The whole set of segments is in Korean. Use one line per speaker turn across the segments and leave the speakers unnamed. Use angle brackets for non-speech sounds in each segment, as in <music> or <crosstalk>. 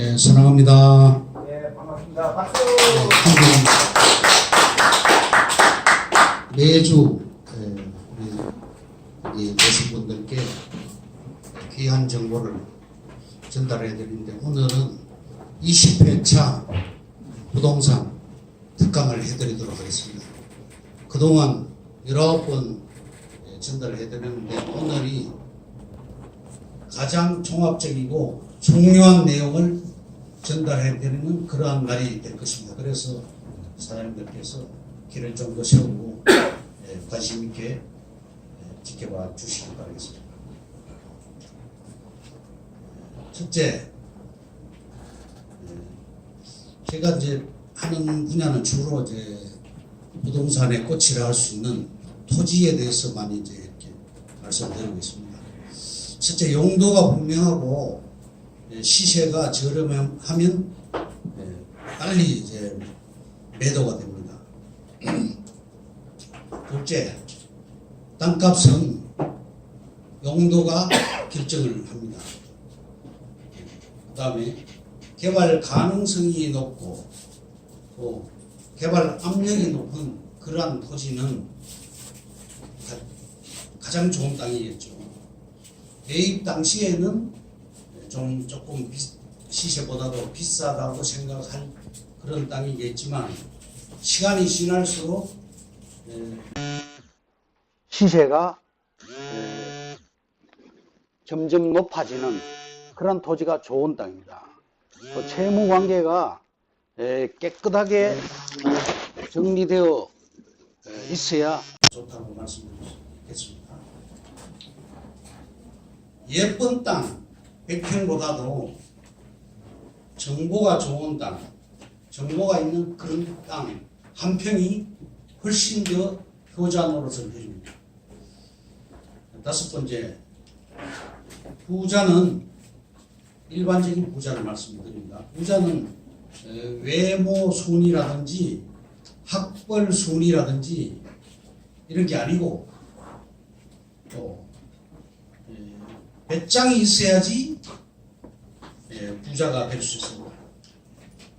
네, 사랑합니다.
예, 반갑습니다. 박수!
매주 에, 우리 이 여성분들께 귀한 정보를 전달해 드리는데 오늘은 20회차 부동산 특강을 해드리도록 하겠습니다. 그동안 여러 번 에, 전달을 해드렸는데 오늘이 가장 종합적이고 중요한 내용을 전달해 드리는 그러한 날이 될 것입니다. 그래서 사장님들께서 길을 좀 더 세우고 예, 관심 있게 예, 지켜봐 주시기 바라겠습니다. 첫째, 예, 제가 이제 하는 분야는 주로 이제 부동산의 꽃이라 할 수 있는 토지에 대해서 많이 이제 이렇게 말씀드리고 있습니다. 첫째, 용도가 분명하고 예, 시세가 저렴하면 예, 빨리 이제 매도가 됩니다. <clears throat> 둘째, 땅값은 용도가 결정을 합니다. 그 다음에 개발 가능성이 높고 또 개발 압력이 높은 그러한 토지는 가, 가장 좋은 땅이겠죠. 대입 당시에는 좀 조금 비, 시세보다도 비싸다고 생각할 그런 땅이겠지만 시간이 지날수록 에,
시세가 에, 점점 높아지는 그런 토지가 좋은 땅입니다. 또 채무 관계가 에, 깨끗하게 정리되어 에, 있어야
좋다고 말씀드리겠습니다. 예쁜 땅 100평보다도 정보가 좋은 땅, 정보가 있는 그런 땅 한 평이 훨씬 더 효자 노릇을 해줍니다. 다섯 번째, 부자는 일반적인 부자를 말씀드립니다. 부자는 에, 외모 순이라든지 학벌 순이라든지 이런 게 아니고 또 에, 배짱이 있어야지 에, 부자가 될 수 있습니다.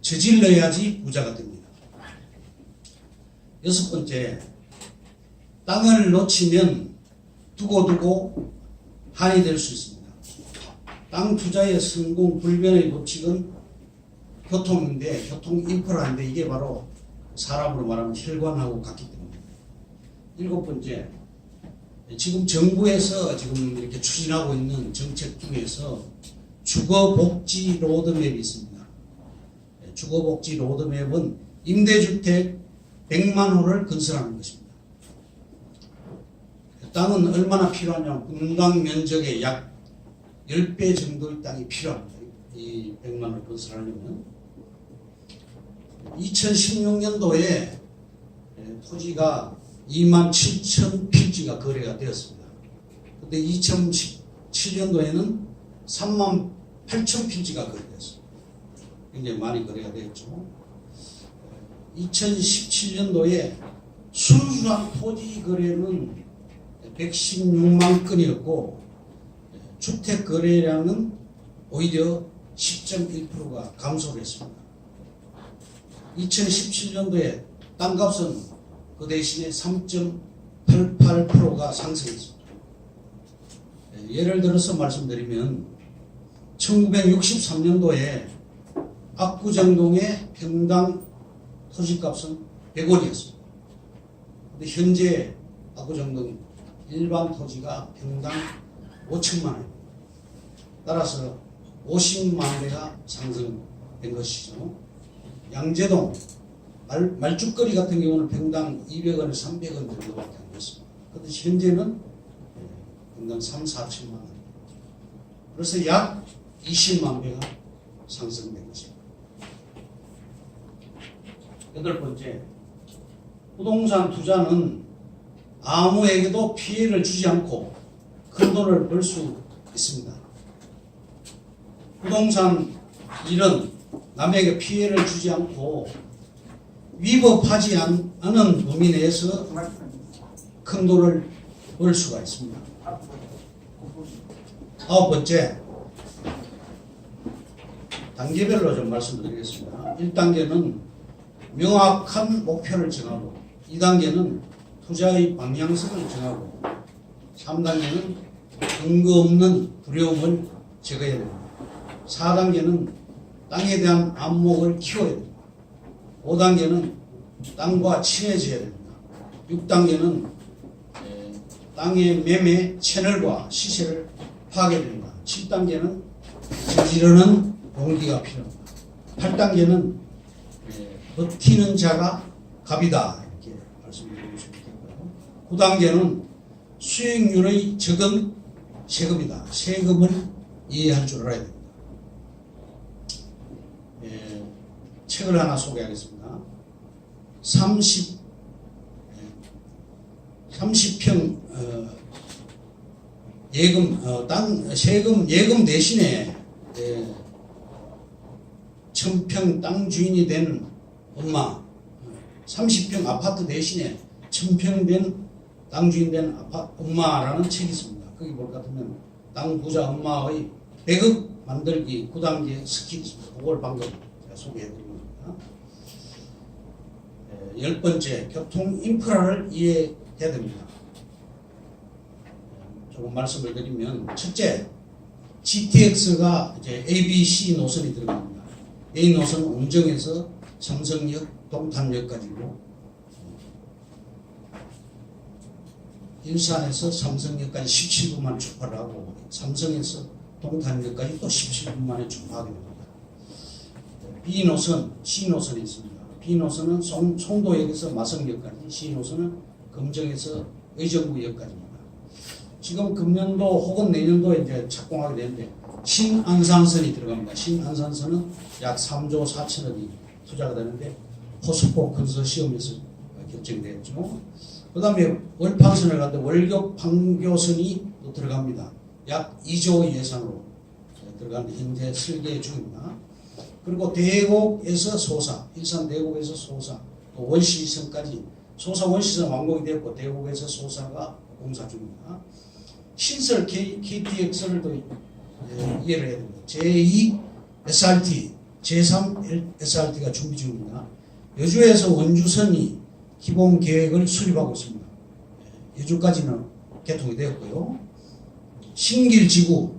저질러야지 부자가 됩니다. 여섯 번째, 땅을 놓치면 두고두고 한이 될 수 있습니다. 땅 투자의 성공 불변의 법칙은 교통인데 교통 인프라인데 이게 바로 사람으로 말하면 혈관하고 같기 때문에 일곱 번째 지금 정부에서 지금 이렇게 추진하고 있는 정책 중에서 주거복지 로드맵이 있습니다. 예, 주거복지 로드맵은 임대주택 100만 호를 건설하는 것입니다. 땅은 얼마나 필요하냐 분당 면적의 약 10배 정도의 땅이 필요합니다. 이 100만 호를 건설하려면 2016년도에 토지가 2만 7천 필지가 거래가 되었습니다. 근데 2017년도에는 3만 8천 필지가 거래됐습니다. 굉장히 많이 거래가 되었죠. 2017년도에 순수한 토지 거래는 116만 건이었고 주택 거래량은 오히려 10.1%가 감소를 했습니다. 2017년도에 땅값은 그 대신에 3.88%가 상승했습니다. 예, 예를 들어서 말씀드리면 1963년도에 압구정동의 평당 토지값은 100원이었습니다. 근데 현재 압구정동 일반 토지가 평당 5천만 원입니다. 따라서 50만 배가 상승된 것이죠. 양재동 말, 말죽거리 같은 경우는 평당 200원에 300원 정도밖에 안 됐습니다. 그런데 현재는 예, 평당 3, 4천만 원. 그래서 약 20만 배가 상승된 것입니다. 여덟 번째, 부동산 투자는 아무에게도 피해를 주지 않고 큰 돈을 벌 수 있습니다. 부동산 일은 남에게 피해를 주지 않고 위법하지 않, 않은 범위 내에서 큰 돈을 벌 수가 있습니다. 아홉 번째, 단계별로 좀 말씀드리겠습니다. 1단계는 명확한 목표를 정하고 2단계는 투자의 방향성을 정하고 3단계는 근거 없는 두려움을 제거해야 됩니다. 4단계는 땅에 대한 안목을 키워야 됩니다. 5단계는 땅과 친해져야 됩니다. 6단계는 땅의 매매 채널과 시세를 파악해야 됩니다. 7단계는 저지르는 용기가 필요합니다. 8단계는 버티는 자가 갑이다 이렇게 말씀드리고 싶겠고요. 9단계는 수익률의 적은 세금이다. 세금을 이해할 줄 알아야 됩니다. 예, 책을 하나 소개하겠습니다. 30 30평 어, 예금 어, 땅 세금 예금 대신에 예, 천평 땅 주인이 된 엄마 30평 아파트 대신에 천평 된 땅 주인 된 아파 엄마라는 책이 있습니다. 볼것 같으면 땅 부자 엄마의 100억 만들기 9단계 스킬이 있습니다. 그걸 방금 제가 소개해드린 겁니다. 예, 열 번째 교통 인프라를 이해해야 됩니다. 예, 조금 말씀을 드리면 첫째 GTX가 이제 A, B, C 노선이 들어갑니다. A 노선 옹정에서 삼성역, 동탄역까지고 일산에서 삼성역까지 17분만 출발을 하고 삼성에서 동탄역까지 또 17분 만에 출발하게 됩니다. B 노선, C 노선이 있습니다. B 노선은 송, 송도역에서 마성역까지, C 노선은 금정에서 의정부역까지입니다. 지금 금년도 혹은 내년도에 이제 착공하게 되는데 신안산선이 들어갑니다. 신안산선은 약 3조 4천억이 투자가 되는데 포스코 컨소시엄에서 결정되었죠. 그 다음에 월판선을 가는데 월교 판교선이 또 들어갑니다. 약 2조 예산으로 들어가는데 현재 설계 중입니다. 그리고 대곡에서 소사, 일산 대곡에서 소사, 또 원시선까지 소사 원시선 완공이 되었고 대곡에서 소사가 공사 중입니다. 신설 KTX를 또 예, 이해를 해야 됩니다. 제2 SRT, 제3 SRT가 준비 중입니다. 여주에서 원주선이 기본 계획을 수립하고 있습니다. 예, 여주까지는 개통이 되었고요. 신길지구,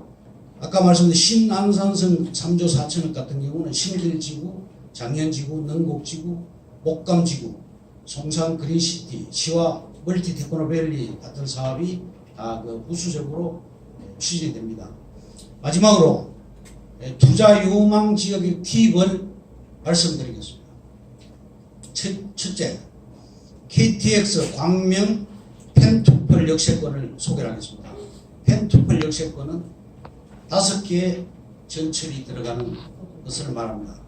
아까 말씀드린 신안산성 3조 4천억 같은 경우는 신길지구, 장현지구, 능곡지구, 목감지구, 송산 그린시티, 시와 멀티 테크노밸리 같은 사업이 다 그 부수적으로 예, 추진이 됩니다. 마지막으로 예, 투자 유망 지역의 팁을 말씀드리겠습니다. 첫, 첫째, KTX 광명 펜투펄 역세권을 소개하겠습니다. 펜투펄 역세권은 다섯 개의 전철이 들어가는 것을 말합니다.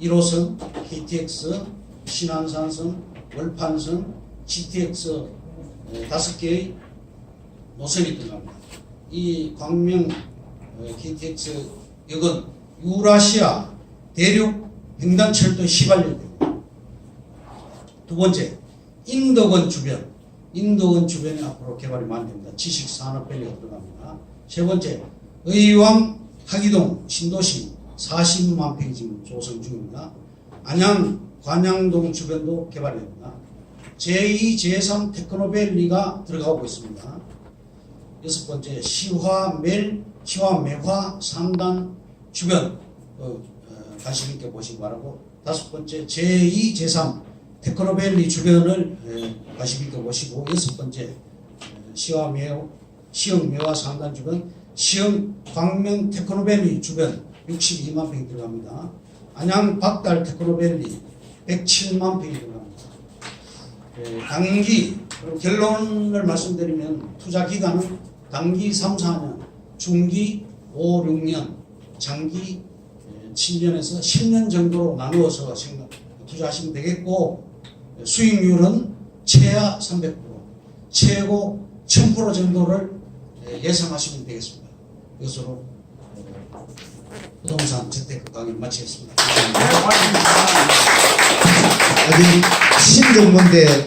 1호선, KTX, 신안산선, 월판선, GTX 에, 다섯 개의 노선이 들어갑니다. 이 광명 어, KTX 역은 유라시아 대륙 횡단철도 휘발유입니다. 두 번째, 인도권 주변. 인도권 주변에 앞으로 개발이 많이 됩니다. 지식산업밸리가 들어갑니다. 세 번째, 의왕 하기동 신도시 40만 평이 지금 조성 중입니다. 안양 관양동 주변도 개발이 됩니다. 제2, 제3 테크노밸리가 들어가고 있습니다. 여섯 번째 시화 멜, 시화 매화 3단 주변 어, 어, 관심 있게 보시기 바라고 다섯 번째 제2, 제3 테크노밸리 주변을 에, 관심 있게 보시고 여섯 번째 에, 시화매화 시흥 매화 3단 주변 시흥 광명 테크노밸리 주변 62만 평이 들어갑니다. 안양 박달 테크노밸리 107만 평이 들어갑니다. 예, 단기 결론을 말씀드리면 투자 기간은 단기 3, 4년, 중기 5, 6년, 장기 7년에서 10년 정도로 나누어서 생각, 투자하시면 되겠고 수익률은 최하 300%, 최고 1000% 정도를 예, 예상하시면 되겠습니다. 이것으로 어, 부동산 재테크 강의 마치겠습니다.
아직 신정문대